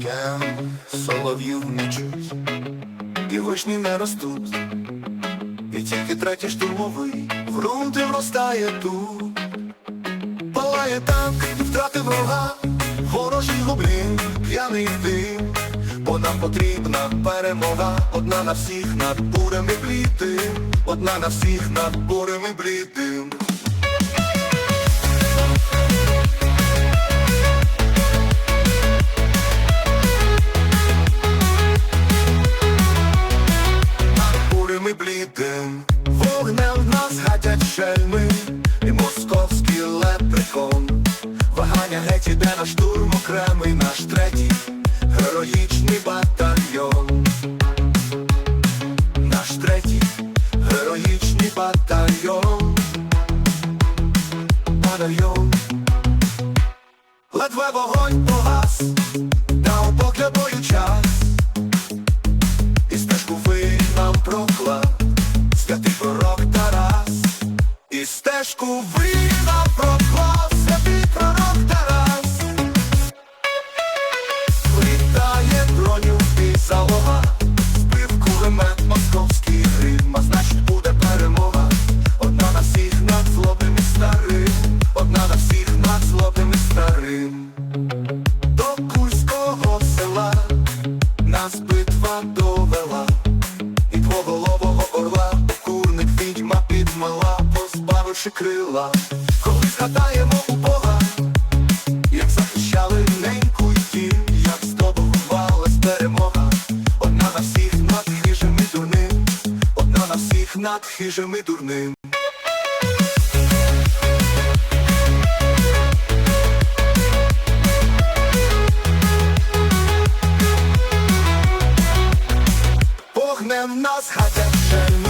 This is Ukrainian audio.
Я солов'їв чуть, і вишні не ростуть, і тільки третій штурмовий грунти вростає тут, палає танк і втрати врага, ворожий гоблін, п'яний дим, бо нам потрібна перемога, одна на всіх над бурем і блідим, одна на всіх над бурем і блідим. Нас гатять шельми І московський лепрекон. Вагання геть іде на штурм окремий наш третій Героїчний батальйон. Наш третій героїчний батальйон. Батальйон. Ледве вогонь погас Дав поки бою час. І стежку ви нам проклав святий пророк стежку ви нам позбавивши крила. Коли згадаємо у Бога, як захищали неньку й тім, як здобувалась перемога, одна на всіх над хижим і дурним, одна на всіх над хижим і дурним. Вогнем нас гатять шельми,